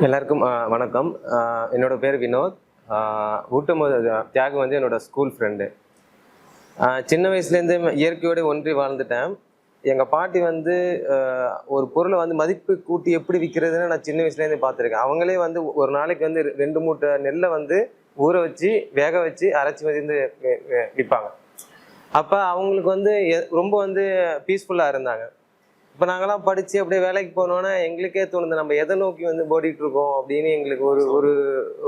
எல்லாருக்கும் வணக்கம். என்னோடய என்னோட பேர் வினோத். ஊட்டம் தியாகு வந்து என்னோடய ஸ்கூல் ஃப்ரெண்டு சின்ன வயசுலேருந்து இயற்கையோடு ஒன்றி வாழ்ந்துட்டேன். எங்கள் பாட்டி வந்து ஒரு பொருளை வந்து மதிப்பு கூட்டி எப்படி விற்கிறதுன்னு நான் சின்ன வயசுலேருந்து பார்த்துருக்கேன். அவங்களே வந்து ஒரு நாளைக்கு வந்து ரெ- ரெண்டு மூட்டை நெல்லை வந்து ஊற வச்சு வேக வச்சு அரைச்சி வந்து விற்பாங்க அப்போ அவங்களுக்கு வந்து எ- ரொம்ப வந்து பீஸ்ஃபுல்லாக இருந்தாங்க. இப்போ நாங்களாம் படித்து அப்படியே வேலைக்கு போனோன்னா எங்களுக்கே தோணுது நம்ம எதை நோக்கி வந்து ஓடிட்டு இருக்கோம் அப்படின்னு எங்களுக்கு ஒரு ஒரு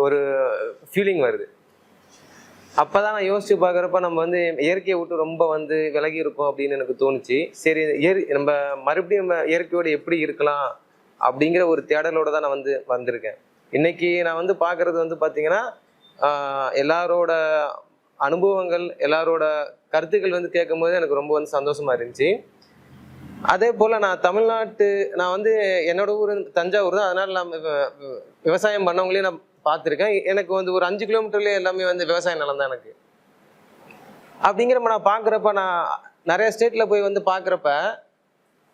ஒரு ஃபீலிங் வருது. அப்போ தான் நான் யோசிச்சு பார்க்குறப்ப நம்ம வந்து இயற்கையை விட்டு ரொம்ப வந்து விலகி இருக்கோம் அப்படின்னு எனக்கு தோணுச்சு. சரி இயற் நம்ம மறுபடியும் நம்ம இயற்கையோடு எப்படி இருக்கலாம் அப்படிங்கிற ஒரு தேடலோடு தான் நான் வந்து வந்திருக்கேன். இன்னைக்கு நான் வந்து பார்க்குறது வந்து பார்த்தீங்கன்னா எல்லாரோட அனுபவங்கள் எல்லாரோட கருத்துக்கள் வந்து கேட்கும்போது எனக்கு ரொம்ப வந்து சந்தோஷமாக இருந்துச்சு. அதே போல் நான் தமிழ்நாட்டு நான் வந்து என்னோட ஊர் தஞ்சாவூர் தான் அதனால நான் விவசாயம் பண்ணவங்களையும் நான் பார்த்துருக்கேன். எனக்கு வந்து ஒரு அஞ்சு கிலோமீட்டர்லேயே எல்லாமே வந்து விவசாய நிலம் தான் எனக்கு. அப்படிங்கிறப்ப நான் பார்க்குறப்ப நான் நிறைய ஸ்டேட்டில் போய் வந்து பார்க்குறப்ப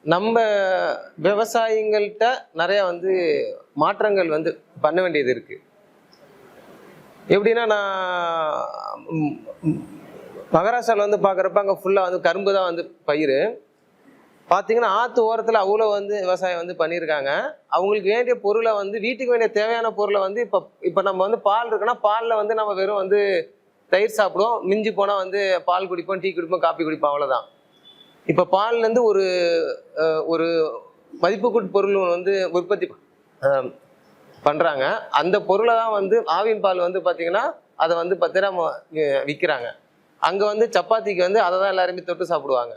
நம்ம விவசாயிங்கள்கிட்ட நிறைய வந்து மாற்றங்கள் வந்து பண்ண வேண்டியது இருக்கு. எப்படின்னா நான் மகாராஷ்டிராவில் வந்து பார்க்குறப்ப அங்கே ஃபுல்லாக வந்து கரும்பு தான் வந்து பயிர். பார்த்தீங்கன்னா ஆற்று ஓரத்தில் அவ்வளோ வந்து விவசாயம் வந்து பண்ணியிருக்காங்க. அவங்களுக்கு வேண்டிய பொருளை வந்து வீட்டுக்கு வேண்டிய தேவையான பொருளை வந்து இப்போ இப்போ நம்ம வந்து பால் இருக்குன்னா பாலில் வந்து நம்ம வெறும் வந்து தயிர் சாப்பிடுவோம். மிஞ்சி போனால் வந்து பால் குடிப்போம் டீ குடிப்போம் காப்பி குடிப்போம் அவ்வளோதான் இப்போ பால்லேருந்து ஒரு ஒரு மதிப்புக்கூட்டு பொருள் வந்து உற்பத்தி பண்ணுறாங்க அந்த பொருளை தான் வந்து ஆவின் பால் வந்து பார்த்தீங்கன்னா அதை வந்து பார்த்தீங்கன்னா விற்கிறாங்க அங்கே வந்து சப்பாத்திக்கு வந்து அதை தான் எல்லாருமே தொட்டு சாப்பிடுவாங்க.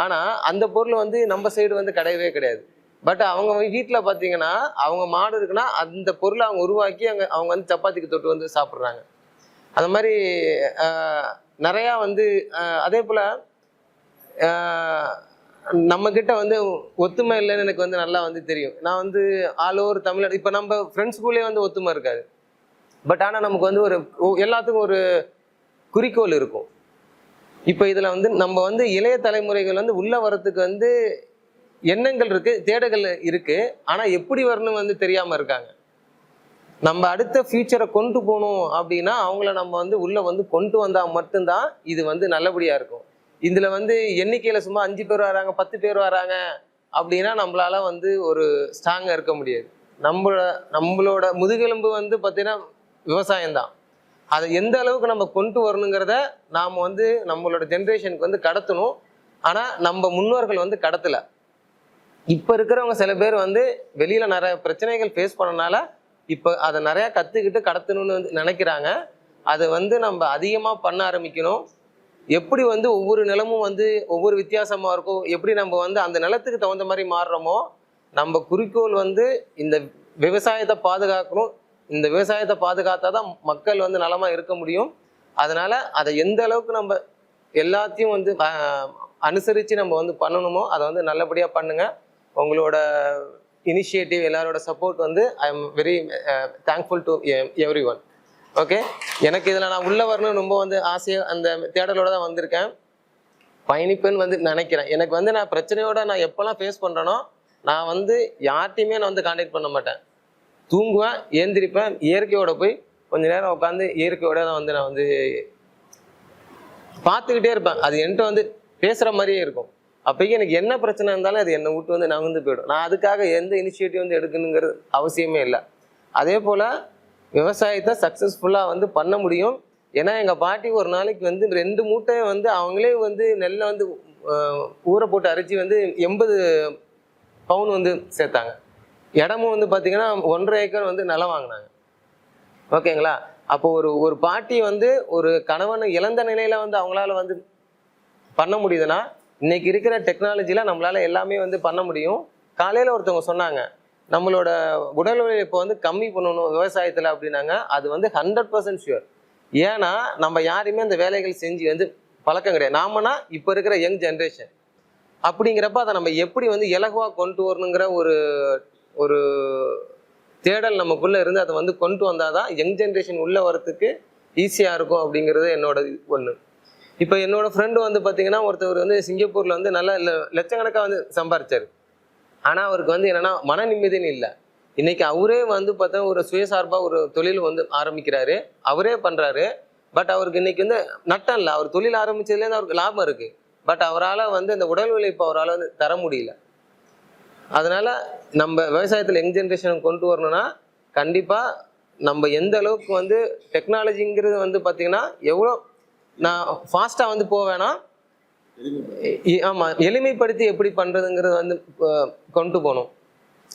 ஆனால் அந்த பொருள் வந்து நம்ம சைடு வந்து கிடையவே கிடையாது. பட் அவங்க வீட்டில் பார்த்தீங்கன்னா அவங்க மாடு இருக்குன்னா அந்த பொருளை அவங்க உருவாக்கி அங்கே அவங்க வந்து சப்பாத்திக்கு தொட்டு வந்து சாப்பிட்றாங்க. அந்த மாதிரி நிறையா வந்து அதே போல் நம்மக்கிட்ட வந்து ஒத்துமை இல்லைன்னு எனக்கு வந்து நல்லா வந்து தெரியும். நான் வந்து ஆல் ஓவர் தமிழ்நாடு இப்போ நம்ம ஃப்ரெண்ட்ஸ்குள்ளே வந்து ஒத்துமை இருக்காது. பட் ஆனால் நமக்கு வந்து ஒரு எல்லாத்துக்கும் ஒரு குறிக்கோள் இருக்கும். இப்போ இதில் வந்து நம்ம வந்து இளைய தலைமுறைகள் வந்து உள்ள வரத்துக்கு வந்து எண்ணங்கள் இருக்கு தேடல்கள் இருக்கு. ஆனால் எப்படி வரணும் வந்து தெரியாம இருக்காங்க. நம்ம அடுத்த ஃபியூச்சரை கொண்டு போகணும் அப்படின்னா அவங்கள நம்ம வந்து உள்ள வந்து கொண்டு வந்தா மட்டும்தான் இது வந்து நல்லபடியா இருக்கும். இதுல வந்து எண்ணிக்கையில சும்மா அஞ்சு பேர் வராங்க பத்து பேர் வராங்க அப்படின்னா நம்மளால வந்து ஒரு ஸ்ட்ராங்கா இருக்க முடியாது. நம்மளோட நம்மளோட முதுகெலும்பு வந்து பார்த்தீங்கன்னா விவசாயம் தான் அதை எந்த அளவுக்கு நம்ம கொண்டு வரணுங்கிறத நாம் வந்து நம்மளோட ஜென்ரேஷனுக்கு வந்து கடத்தணும். ஆனால் நம்ம முன்னோர்கள் வந்து கடத்தலை. இப்போ இருக்கிறவங்க சில பேர் வந்து வெளியில் நிறைய பிரச்சனைகள் ஃபேஸ் பண்ணனால இப்போ அதை நிறையா கற்றுக்கிட்டு கடத்தணும்னு வந்து நினைக்கிறாங்க. அதை வந்து நம்ம அதிகமாக பண்ண ஆரம்பிக்கணும். எப்படி வந்து ஒவ்வொரு நிலமும் வந்து ஒவ்வொரு வித்தியாசமாக இருக்கும்? எப்படி நம்ம வந்து அந்த நிலத்துக்கு தகுந்த மாதிரி மாறுறோமோ நம்ம குறிக்கோள் வந்து இந்த விவசாயத்தை பாதுகாக்கணும். இந்த விவசாயத்தை பாதுகாத்தா தான் மக்கள் வந்து நலமாக இருக்க முடியும். அதனால் அதை எந்த அளவுக்கு நம்ம எல்லாத்தையும் வந்து அனுசரித்து நம்ம வந்து பண்ணணுமோ அதை வந்து நல்லபடியாக பண்ணுங்கள் உங்களோட இனிஷியேட்டிவ் எல்லாரோட சப்போர்ட் வந்து I am very thankful to everyone okay எனக்கு இதில் நான் உள்ளே வரணும்னு ரொம்ப வந்து ஆசையாக அந்த தேடலோட தான் வந்திருக்கேன். பயணிப்பேன்னு வந்து நினைக்கிறேன். எனக்கு வந்து நான் பிரச்சனையோட நான் எப்போல்லாம் ஃபேஸ் பண்ணுறேனோ நான் வந்து யார்ட்டையுமே நான் வந்து கான்டாக்ட் பண்ண மாட்டேன். தூங்குவேன் ஏந்திரிப்பேன் இயற்கையோட போய் கொஞ்ச நேரம் உட்காந்து இயற்கையோட தான் வந்து நான் வந்து பார்த்துக்கிட்டே இருப்பேன். அது என்கிட்ட வந்து பேசுகிற மாதிரியே இருக்கும். அப்போக்கி எனக்கு என்ன பிரச்சனை இருந்தாலும் அது என்னை விட்டு வந்து நகர்ந்து போயிடும். நான் அதுக்காக எந்த இனிஷியேட்டிவ் வந்து எடுக்கணுங்கிறது அவசியமே இல்லை. அதே போல் விவசாயத்தை சக்ஸஸ்ஃபுல்லாக வந்து பண்ண முடியும். ஏன்னா எங்கள் பாட்டி ஒரு நாளைக்கு வந்து ரெண்டு மூட்டையும் வந்து அவங்களே வந்து நெல்லை வந்து ஊரை ஊற போட்டு அரைச்சி வந்து எண்பது பவுன் வந்து சேர்த்தாங்க. இடமும் வந்து பார்த்தீங்கன்னா ஒன்றரை ஏக்கர் வந்து நிலம் வாங்கினாங்க. ஓகேங்களா? அப்போ ஒரு ஒரு பாட்டி வந்து ஒரு கணவனை இழந்த நிலையில வந்து அவங்களால வந்து பண்ண முடியுதுன்னா இன்னைக்கு இருக்கிற டெக்னாலஜியில் நம்மளால எல்லாமே வந்து பண்ண முடியும். காலையில ஒருத்தவங்க சொன்னாங்க நம்மளோட உடல் உழைப்பை வந்து கம்மி பண்ணணும் விவசாயத்தில் அப்படின்னாங்க. அது வந்து ஹண்ட்ரட் பர்சன்ட் ஷுவர் ஏன்னா நம்ம யாரையுமே அந்த வேலைகள் செஞ்சு வந்து பழக்கம் கிடையாது. நாமனா இப்போ இருக்கிற யங் ஜென்ரேஷன் அப்படிங்கிறப்ப அதை நம்ம எப்படி வந்து இலகுவாக கொண்டு வரணுங்கிற ஒரு ஒரு தேடல் நமக்குள்ளே இருந்து அதை வந்து கொண்டு வந்தால் தான் யங் ஜென்ரேஷன் உள்ளே வரத்துக்கு ஈஸியாக இருக்கும் அப்படிங்கிறது என்னோட ஒன்று இப்போ என்னோட ஃப்ரெண்டு வந்து பார்த்தீங்கன்னா ஒருத்தவர் வந்து சிங்கப்பூரில் வந்து நல்லா ல- லட்சக்கணக்கா வந்து சம்பாரிச்சார். ஆனால் அவருக்கு வந்து என்னன்னா மன நிம்மதின்னு இல்லை. இன்னைக்கு அவரே வந்து பார்த்தா ஒரு சுயசார்பாக ஒரு தொழில் வந்து ஆரம்பிக்கிறாரு. அவரே பண்ணுறாரு பட் அவருக்கு இன்னைக்கு வந்து நட்டம் இல்லை. அவர் தொழில் ஆரம்பிச்சதுலேருந்து அவருக்கு லாபம் இருக்குது பட் அவரால் வந்து அந்த உடல் உழைப்பு அவரால் வந்து தர முடியல. அதனால் நம்ம விவசாயத்தில் யங் ஜென்ரேஷன் கொண்டு வரணும்னா கண்டிப்பாக நம்ம எந்த அளவுக்கு வந்து டெக்னாலஜிங்கிறது வந்து பார்த்திங்கன்னா எவ்வளோ நான் ஃபாஸ்ட்டாக வந்து போவேன்னா ஆமாம் எளிமைப்படுத்தி எப்படி பண்ணுறதுங்கிறது வந்து கொண்டு போகணும்.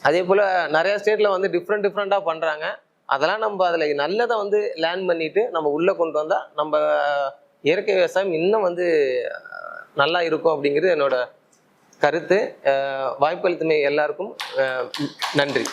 அதே போல் நிறையா ஸ்டேட்டில் வந்து டிஃப்ரெண்ட் டிஃப்ரெண்ட்டாக பண்ணுறாங்க அதெல்லாம் நம்ம அதில் நல்லதை வந்து லேர்ன் பண்ணிட்டு நம்ம உள்ளே கொண்டு வந்தால் நம்ம இயற்கை விவசாயம் இன்னும் வந்து நல்லா இருக்கும் அப்படிங்கிறது என்னோட கருத்து வாய்ப்பு வாய்ப்பளித்தமை எல்லாருக்கும் நன்றி.